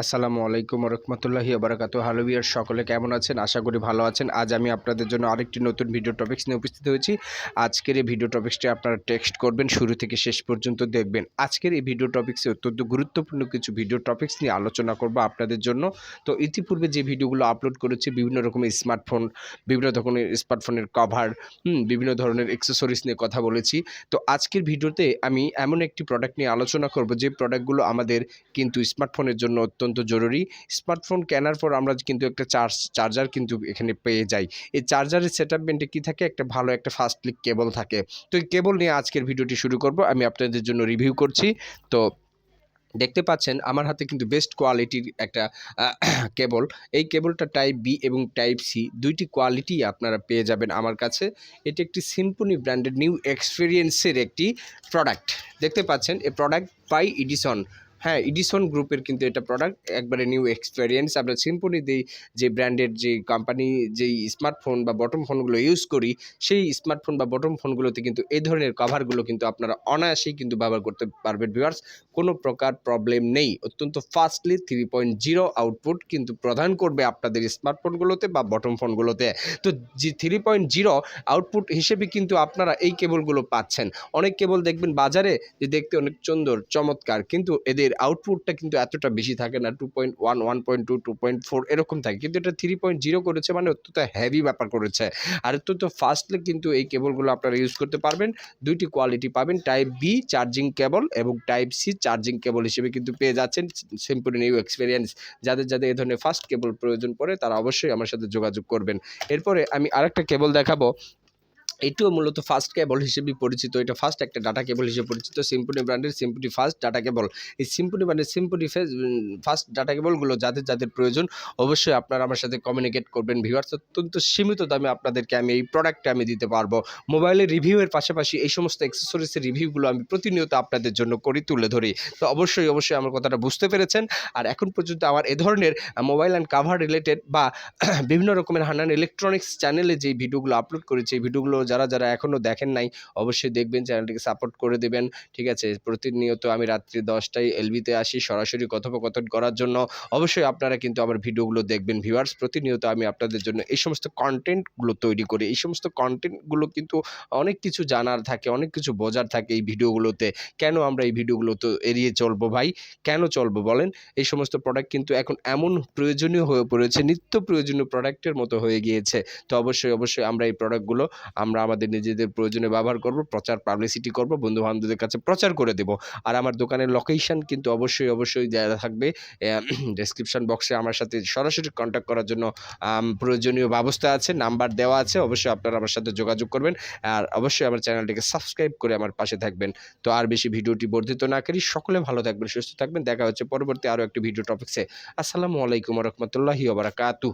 আসসালামু আলাইকুম রহমতুল্লাহি আবরাকাতু হ্যালো বিয়ার সকলে কেমন আছেন? আশা করি ভালো আছেন। আজ আমি আপনাদের জন্য আরেকটি নতুন ভিডিও টপিক্স নিয়ে উপস্থিত হয়েছি। আজকের এই ভিডিও টপিক্সটি আপনারা টেক্সট করবেন, শুরু থেকে শেষ পর্যন্ত দেখবেন। আজকের এই ভিডিও টপিক্সে অত্যন্ত গুরুত্বপূর্ণ কিছু ভিডিও টপিক্স নিয়ে আলোচনা করব আপনাদের জন্য। তো ইতিপূর্বে যে ভিডিওগুলো আপলোড করেছি, বিভিন্ন রকমের স্মার্টফোন, বিভিন্ন ধরনের স্মার্টফোনের কভার বিভিন্ন ধরনের অ্যাক্সেসরিজ নিয়ে কথা বলেছি। তো আজকের ভিডিওতে আমি এমন একটি প্রোডাক্ট নিয়ে আলোচনা করব, যে প্রোডাক্টগুলো আমাদের কিন্তু স্মার্টফোনের জন্য অত্যন্ত জরুরি। স্মার্টফোন কেনার পর আমরা কিন্তু একটা চার্জ, চার্জার কিন্তু এখানে পেয়ে যাই। এই চার্জারের সেট আপমেন্টে কী থাকে? একটা ভালো একটা ফাস্ট ক্লিক কেবল থাকে। তো এই কেবল নিয়ে আজকের ভিডিওটি শুরু করব। আমি আপনাদের জন্য রিভিউ করছি। তো দেখতে পাচ্ছেন, আমার হাতে কিন্তু বেস্ট কোয়ালিটির একটা কেবল। এই কেবলটা টাইপ বি এবং টাইপ সি দুইটি কোয়ালিটি আপনারা পেয়ে যাবেন আমার কাছে। এটি একটি সিম্পনি ব্র্যান্ডের নিউ এক্সপিরিয়েন্সের একটি প্রোডাক্ট দেখতে পাচ্ছেন, এ প্রোডাক্ট বাই ইডিসন হ্যাঁ ইডিসন গ্রুপের কিন্তু এটা প্রোডাক্ট একবারে নিউ এক্সপিরিয়েন্স আমরা সিম্পনি দিই যে ব্র্যান্ডের যে কোম্পানি যেই স্মার্টফোন বা বটম ফোনগুলো ইউজ করি, সেই স্মার্টফোন বা বটম ফোনগুলোতে কিন্তু এই ধরনের কভারগুলো কিন্তু আপনারা অনায়াসেই কিন্তু ব্যবহার করতে পারবেন ভিউয়ার্স কোনো প্রকার প্রবলেম নেই। অত্যন্ত fastly three point zero output কিন্তু প্রদান করবে আপনাদের স্মার্টফোনগুলোতে বা বটম ফোনগুলোতে তো যে থ্রি পয়েন্ট জিরো আউটপুট হিসেবে কিন্তু আপনারা এই কেবলগুলো পাচ্ছেন। অনেক কেবল দেখবেন বাজারে যে দেখতে অনেক সুন্দর, চমৎকার, কিন্তু এদের আউটপুটটা কিন্তু এতটা বেশি থাকে না two point one one point two two point four এরকম থাকে। কিন্তু এটা থ্রি পয়েন্ট জিরো করেছে মানে অত্যন্ত হেভি ব্যাপার করেছে। আর অত্যন্ত ফাস্টলি কিন্তু এই কেবলগুলো আপনারা ইউজ করতে পারবেন। দুইটি কোয়ালিটি পাবেন টাইপ বি চার্জিং কেবল এবং টাইপ সি চার্জিং কেবল হিসেবে কিন্তু পেয়ে যাচ্ছেন। সিম্পল নিউ এক্সপিরিয়েন্স যাদের যাদের এই ধরনের ফাস্ট কেবল প্রয়োজন পড়ে, তারা অবশ্যই আমার সাথে যোগাযোগ করবেন। এরপরে আমি আরেকটা কেবল দেখাবো। এটিও মূলত ফাস্ট কেবল হিসেবে পরিচিত। এটা ফার্স্ট একটা ডাটা কেবল হিসেবে পরিচিত। সিম্পনি ব্র্যান্ডের সিম্পনি ফাস্ট ডাটা কেবল এই সিম্পনি ব্র্যান্ডের সিম্পনি ফাস্ট ডাটা কেবলগুলো যাদের যাদের প্রয়োজন, অবশ্যই আপনারা আমার সাথে কমিউনিকেট করবেন ভিউয়ার্স অত্যন্ত সীমিত দামে আপনাদেরকে আমি এই প্রোডাক্টটা আমি দিতে পারব। মোবাইলের রিভিউয়ের পাশাপাশি এই সমস্ত অ্যাক্সেসরিজের রিভিউগুলো আমি প্রতিনিয়ত আপনাদের জন্য করি তুলে ধরি। তো অবশ্যই অবশ্যই আমার কথাটা বুঝতে পেরেছেন। আর এখন পর্যন্ত আমার এ ধরনের মোবাইল অ্যান্ড কাভার রিলেটেড বা বিভিন্ন রকমের হান্নান ইলেকট্রনিক্স চ্যানেলে যে ভিডিওগুলো আপলোড করেছি, এই ভিডিওগুলো যারা যারা এখনও দেখেন নাই, অবশ্যই দেখবেন, চ্যানেলটিকে সাপোর্ট করে দেবেন। ঠিক আছে? প্রতিনিয়ত আমি রাত্রি দশটায় এলবিতে আসি সরাসরি কথোপকথন করার জন্য। অবশ্যই আপনারা কিন্তু আমার ভিডিওগুলো দেখবেন ভিউয়ার্স প্রতিনিয়ত আমি আপনাদের জন্য এই সমস্ত কন্টেন্টগুলো তৈরি করি। এই সমস্ত কন্টেন্টগুলো কিন্তু অনেক কিছু জানার থাকে, অনেক কিছু বোঝার থাকে এই ভিডিওগুলোতে। কেন আমরা এই ভিডিওগুলো তো এড়িয়ে চলবো ভাই? কেন চলবো বলেন? এই সমস্ত প্রোডাক্ট কিন্তু এখন এমন প্রয়োজনীয় হয়ে পড়েছে, নিত্য প্রয়োজনীয় প্রোডাক্টের মতো হয়ে গিয়েছে। তো অবশ্যই অবশ্যই আমরা এই প্রোডাক্টগুলো আমরা আমাদের নিজেদের প্রয়োজনে ব্যবহার করব, প্রচার পাবলিসিটি করব বন্ধু বান্ধবদের কাছে প্রচার করে দেব। আর আমার দোকানের লোকেশন কিন্তু অবশ্যই অবশ্যই দেওয়া থাকবে। ডেসক্রিপশন বক্সে আমার সাথে সরাসরি কন্ট্যাক্ট করার জন্য প্রয়োজনীয় ব্যবস্থা আছে নাম্বার দেওয়া আছে, অবশ্যই আপনারা আমার সাথে যোগাযোগ করবেন। আর অবশ্যই আমার চ্যানেলটিকে সাবস্ক্রাইব করে আমার পাশে থাকবেন। তো আর বেশি ভিডিওটি বর্ধিত না করি, সকলে ভালো থাকবেন, সুস্থ থাকবেন। দেখা হচ্ছে পরবর্তী আরও একটি ভিডিও টপিক্সে আসসালামু আলাইকুম রহমতুল্লাহি ওবরাকাতু